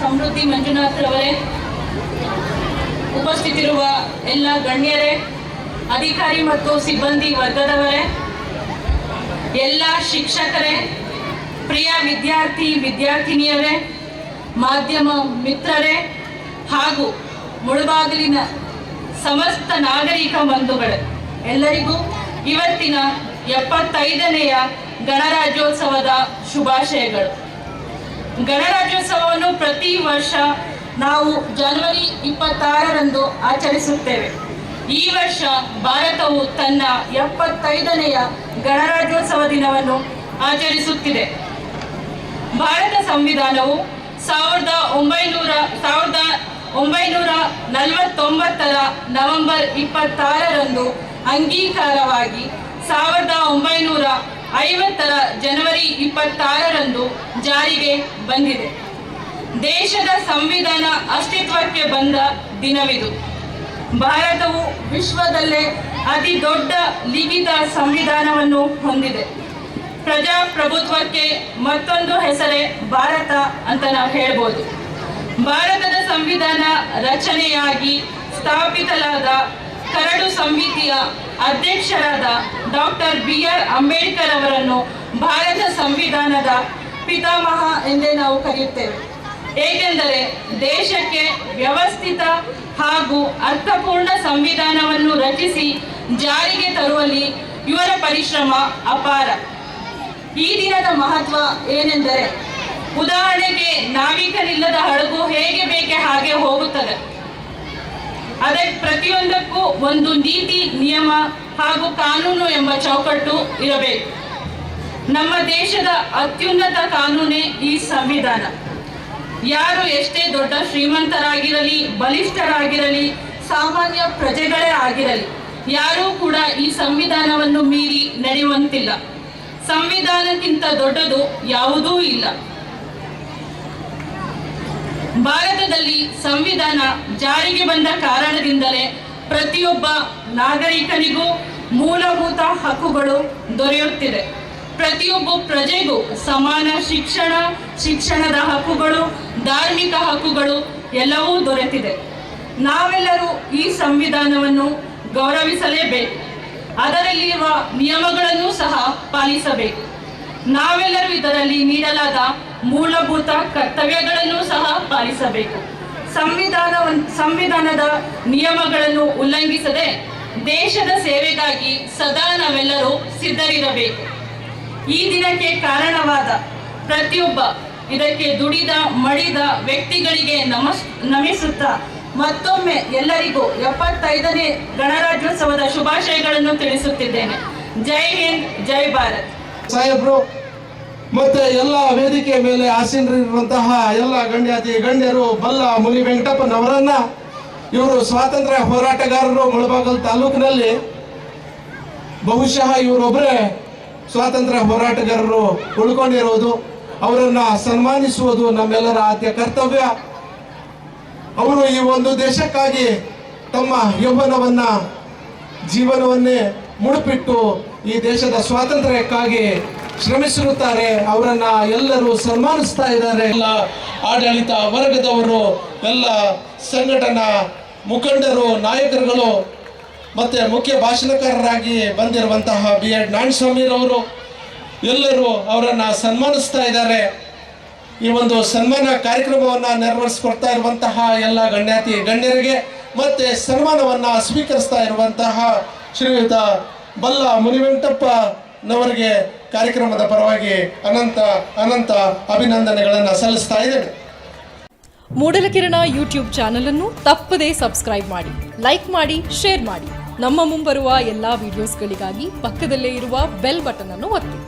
ಸಮೃದ್ಧಿ ಮಂಜುನಾಥ್ ರವರೇ, ಉಪಸ್ಥಿತಿರುವ ಎಲ್ಲ ಗಣ್ಯರೇ, ಅಧಿಕಾರಿ ಮತ್ತು ಸಿಬ್ಬಂದಿ ವರ್ಗದವರೇ, ಎಲ್ಲ ಶಿಕ್ಷಕರೇ, ಪ್ರಿಯ ವಿದ್ಯಾರ್ಥಿ, ವಿದ್ಯಾರ್ಥಿನಿಯರೇ, ಮಾಧ್ಯಮ ಮಿತ್ರರೇ ಹಾಗೂ ಮುಳುಬಾಗಿಲಿನ ಸಮಸ್ತ ನಾಗರಿಕ ಬಂಧುಗಳೇ, ಎಲ್ಲರಿಗೂ ಇವತ್ತಿನ ಎಪ್ಪತ್ತೈದನೆಯ ಗಣರಾಜ್ಯೋತ್ಸವದ ಶುಭಾಶಯಗಳು. ಗಣರಾಜ್ಯೋತ್ಸವವನ್ನು ಪ್ರತಿ ವರ್ಷ ನಾವು ಜನವರಿ ಇಪ್ಪತ್ತಾರರಂದು ಆಚರಿಸುತ್ತೇವೆ. ಈ ವರ್ಷ ಭಾರತವು ತನ್ನ ಎಪ್ಪತ್ತೈದನೆಯ ಗಣರಾಜ್ಯೋತ್ಸವ ದಿನವನ್ನು ಆಚರಿಸುತ್ತಿದೆ. ಭಾರತ ಸಂವಿಧಾನವು ಸಾವಿರದ ಒಂಬೈನೂರ ಸಾವಿರದ ಒಂಬೈನೂರ ನಲವತ್ತೊಂಬತ್ತರ ನವೆಂಬರ್ ಇಪ್ಪತ್ತಾರರಂದು ಅಂಗೀಕಾರವಾಗಿ ಸಾವಿರದ ಒಂಬೈನೂರ ಐವತ್ತರ ಜನವರಿ ಇಪ್ಪತ್ತಾರರಂದು ಜಾರಿಗೆ ಬಂದಿದೆ. ದೇಶದ ಸಂವಿಧಾನ ಅಸ್ತಿತ್ವಕ್ಕೆ ಬಂದ ದಿನವಿದು. ಭಾರತವು ವಿಶ್ವದಲ್ಲೇ ಅತಿ ದೊಡ್ಡ ಲಿಖಿತ ಸಂವಿಧಾನವನ್ನು ಹೊಂದಿದೆ. ಪ್ರಜಾಪ್ರಭುತ್ವಕ್ಕೆ ಮತ್ತೊಂದು ಹೆಸರೇ ಭಾರತ ಅಂತ ನಾವು ಹೇಳ್ಬೋದು. ಭಾರತದ ಸಂವಿಧಾನ ರಚನೆಯಾಗಿ ಸ್ಥಾಪಿಸಲಾದ ಕರಡು ಸಮಿತಿಯ ಅಧ್ಯಕ್ಷರಾದ ಡಾಕ್ಟರ್ ಬಿ ಆರ್ ಅಂಬೇಡ್ಕರ್ ಅವರನ್ನು ಭಾರತ ಸಂವಿಧಾನದ ಪಿತಾಮಹ ಎಂದೇ ನಾವು ಕರೆಯುತ್ತೇವೆ. ಏಕೆಂದರೆ ದೇಶಕ್ಕೆ ವ್ಯವಸ್ಥಿತ ಹಾಗೂ ಅರ್ಥಪೂರ್ಣ ಸಂವಿಧಾನವನ್ನು ರಚಿಸಿ ಜಾರಿಗೆ ತರುವಲ್ಲಿ ಇವರ ಪರಿಶ್ರಮ ಅಪಾರ. ಈ ದಿನದ ಮಹತ್ವ ಏನೆಂದರೆ, ಉದಾಹರಣೆಗೆ ನಾವಿಕರಿಲ್ಲದ ಹಡಗು ಹೇಗೆ ಬೇಕೆ ಹಾಗೆ ಹೋಗುತ್ತದೆ. ಅದಕ್ಕೆ ಪ್ರತಿಯೊಂದಕ್ಕೂ ಒಂದು ನೀತಿ, ನಿಯಮ ಹಾಗೂ ಕಾನೂನು ಎಂಬ ಚೌಕಟ್ಟು ಇರಬೇಕು. ನಮ್ಮ ದೇಶದ ಅತ್ಯುನ್ನತ ಕಾನೂನೇ ಈ ಸಂವಿಧಾನ. ಯಾರು ಎಷ್ಟೇ ದೊಡ್ಡ ಶ್ರೀಮಂತರಾಗಿರಲಿ, ಬಲಿಷ್ಠರಾಗಿರಲಿ, ಸಾಮಾನ್ಯ ಪ್ರಜೆಗಳೇ ಆಗಿರಲಿ, ಯಾರೂ ಕೂಡ ಈ ಸಂವಿಧಾನವನ್ನು ಮೀರಿ ನಡೆಯುವಂತಿಲ್ಲ. ಸಂವಿಧಾನಕ್ಕಿಂತ ದೊಡ್ಡದು ಯಾವುದೂ ಇಲ್ಲ. ಭಾರತದಲ್ಲಿ ಸಂವಿಧಾನ ಜಾರಿಗೆ ಬಂದ ಕಾರಣದಿಂದಲೇ ಪ್ರತಿಯೊಬ್ಬ ನಾಗರಿಕನಿಗೂ ಮೂಲಭೂತ ಹಕ್ಕುಗಳು ದೊರೆಯುತ್ತಿದೆ. ಪ್ರತಿಯೊಬ್ಬ ಪ್ರಜೆಗೂ ಸಮಾನ ಶಿಕ್ಷಣ, ಶಿಕ್ಷಣದ ಹಕ್ಕುಗಳು, ಧಾರ್ಮಿಕ ಹಕ್ಕುಗಳು ಎಲ್ಲವೂ ದೊರೆತಿದೆ. ನಾವೆಲ್ಲರೂ ಈ ಸಂವಿಧಾನವನ್ನು ಗೌರವಿಸಲೇಬೇಕು. ಅದರಲ್ಲಿರುವ ನಿಯಮಗಳನ್ನು ಸಹ ಪಾಲಿಸಬೇಕು. ನಾವೆಲ್ಲರೂ ಇದರಲ್ಲಿ ನೀಡಲಾದ ಮೂಲಭೂತ ಕರ್ತವ್ಯಗಳನ್ನು ಸಹ ಪಾಲಿಸಬೇಕು. ಸಂವಿಧಾನ ಸಂವಿಧಾನದ ನಿಯಮಗಳನ್ನು ಉಲ್ಲಂಘಿಸದೆ ದೇಶದ ಸೇವೆಗಾಗಿ ಸದಾ ನಾವೆಲ್ಲರೂ ಸಿದ್ಧರಿರಬೇಕು. ಈ ದಿನಕ್ಕೆ ಕಾರಣವಾದ ಪ್ರತಿಯೊಬ್ಬ ಇದಕ್ಕೆ ದುಡಿದ, ಮಡಿದ ವ್ಯಕ್ತಿಗಳಿಗೆ ನಮಸ್, ನಮಿಸುತ್ತಾ ಮತ್ತೊಮ್ಮೆ ಎಲ್ಲರಿಗೂ ಎಪ್ಪತ್ತೈದನೇ ಗಣರಾಜ್ಯೋತ್ಸವದ ಶುಭಾಶಯಗಳನ್ನು ತಿಳಿಸುತ್ತಿದ್ದೇನೆ. ಜೈ ಹಿಂದ್, ಜೈ ಭಾರತ್. ಮತ್ತೆ ಎಲ್ಲ ವೇದಿಕೆ ಮೇಲೆ ಆಸೀನರಿರುವಂತಹ ಎಲ್ಲ ಗಣ್ಯಾತಿ ಗಣ್ಯರು ಬಲ್ಲ ಮುನಿ ವೆಂಕಟಪ್ಪನವರನ್ನ, ಇವರು ಸ್ವಾತಂತ್ರ್ಯ ಹೋರಾಟಗಾರರು ಮುಳಬಾಗಲ್ ತಾಲೂಕಿನಲ್ಲಿ, ಬಹುಶಃ ಇವರೊಬ್ಬರೇ ಸ್ವಾತಂತ್ರ್ಯ ಹೋರಾಟಗಾರರು ಉಳ್ಕೊಂಡಿರೋದು ಅವರನ್ನ ಸನ್ಮಾನಿಸುವುದು ನಮ್ಮೆಲ್ಲರ ಆದ್ಯ ಕರ್ತವ್ಯ. ಅವರು ಈ ಒಂದು ದೇಶಕ್ಕಾಗಿ ತಮ್ಮ ಯೌವನವನ್ನ, ಜೀವನವನ್ನೇ ಮುಡುಪಿಟ್ಟು ಈ ದೇಶದ ಸ್ವಾತಂತ್ರ್ಯಕ್ಕಾಗಿ ಶ್ರಮಿಸಿರುತ್ತಾರೆ. ಅವರನ್ನ ಎಲ್ಲರೂ ಸನ್ಮಾನಿಸ್ತಾ ಇದ್ದಾರೆ. ಎಲ್ಲ ಆಡಳಿತ ವರ್ಗದವರು, ಎಲ್ಲ ಸಂಘಟನಾ ಮುಖಂಡರು, ನಾಯಕರುಗಳು, ಮತ್ತೆ ಮುಖ್ಯ ಭಾಷಣಕಾರರಾಗಿ ಬಂದಿರುವಂತಹ ಬಿ ಎಡ್ ನಾರಾಯಣಸ್ವಾಮಿರವರು ಎಲ್ಲರೂ ಅವರನ್ನ ಸನ್ಮಾನಿಸ್ತಾ ಇದ್ದಾರೆ. ಈ ಒಂದು ಸನ್ಮಾನ ಕಾರ್ಯಕ್ರಮವನ್ನ ನೆರವೇರಿಸಿಕೊಡ್ತಾ ಇರುವಂತಹ ಎಲ್ಲ ಗಣ್ಯಾತಿ ಗಣ್ಯರಿಗೆ, ಮತ್ತೆ ಸನ್ಮಾನವನ್ನ ಸ್ವೀಕರಿಸ್ತಾ ಇರುವಂತಹ ಶ್ರೀಯುತ ಬಲ್ಲ ಮುನಿವೆಂಕಟಪ್ಪನವರಿಗೆ ಕಾರ್ಯಕ್ರಮದ ಪರವಾಗಿ ಅನಂತ ಅನಂತ ಅಭಿನಂದನೆಗಳನ್ನು ಸಲ್ಲಿಸ್ತಾ ಇದ್ದೇನೆ. ಮೂಡಲಕಿರಣ ಯೂಟ್ಯೂಬ್ ಚಾನಲ್ ಅನ್ನು ತಪ್ಪದೇ ಸಬ್ಸ್ಕ್ರೈಬ್ ಮಾಡಿ, ಲೈಕ್ ಮಾಡಿ, ಶೇರ್ ಮಾಡಿ. ನಮ್ಮ ಮುಂಬರುವ ಎಲ್ಲಾ ವಿಡಿಯೋಸ್ಗಳಿಗಾಗಿ ಪಕ್ಕದಲ್ಲೇ ಇರುವ ಬೆಲ್ ಬಟನ್ ಅನ್ನು ಒತ್ತಿ.